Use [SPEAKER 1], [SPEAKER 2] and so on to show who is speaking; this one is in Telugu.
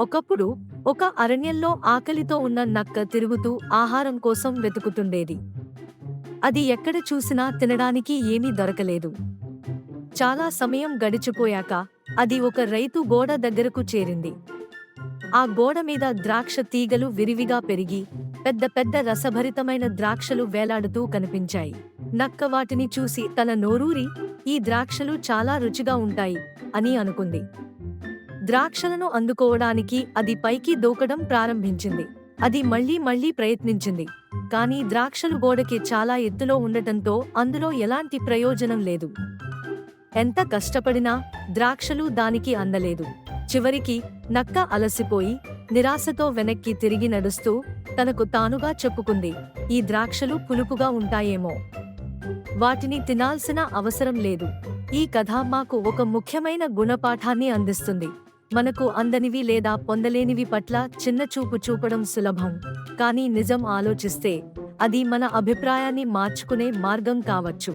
[SPEAKER 1] ఒకప్పుడు ఒక అరణ్యంలో ఆకలితో ఉన్న నక్క తిరుగుతూ ఆహారం కోసం వెతుకుతుండేది. అది ఎక్కడ చూసినా తినడానికి ఏమీ దొరకలేదు. చాలా సమయం గడిచిపోయాక అది ఒక రైతు గోడ దగ్గరకు చేరింది. ఆ గోడ మీద ద్రాక్ష తీగలు విరివిగా పెరిగి పెద్ద పెద్ద రసభరితమైన ద్రాక్షలు వేలాడుతూ కనిపించాయి. నక్క వాటిని చూసి తన నోరూరి ఈ ద్రాక్షలు చాలా రుచిగా ఉంటాయి అని అనుకుంది. ద్రాక్షలను అందుకోవడానికి అది పైకి దూకడం ప్రారంభించింది. అది మళ్ళీ మళ్ళీ ప్రయత్నించింది. కానీ ద్రాక్షలు గోడకి చాలా ఎత్తులో ఉండటంతో అందులో ఎలాంటి ప్రయోజనం లేదు. ఎంత కష్టపడినా ద్రాక్షలు దానికి అందలేదు. చివరికి నక్క అలసిపోయి నిరాశతో వెనక్కి తిరిగి నడుస్తూ తనకు తానుగా చెప్పుకుంది ఈ ద్రాక్షలు పులుపుగా ఉంటాయేమో. వాటిని తినాల్సిన అవసరం లేదు. ఈ కథ మాకు ఒక ముఖ్యమైన గుణపాఠాన్ని అందిస్తుంది. మనకు అందనివి లేదా పొందలేనివి పట్ల చిన్న చూపు చూపడం సులభం. కానీ నిజం ఆలోచిస్తే అది మన అభిప్రాయాన్ని మార్చుకునే మార్గం కావచ్చు.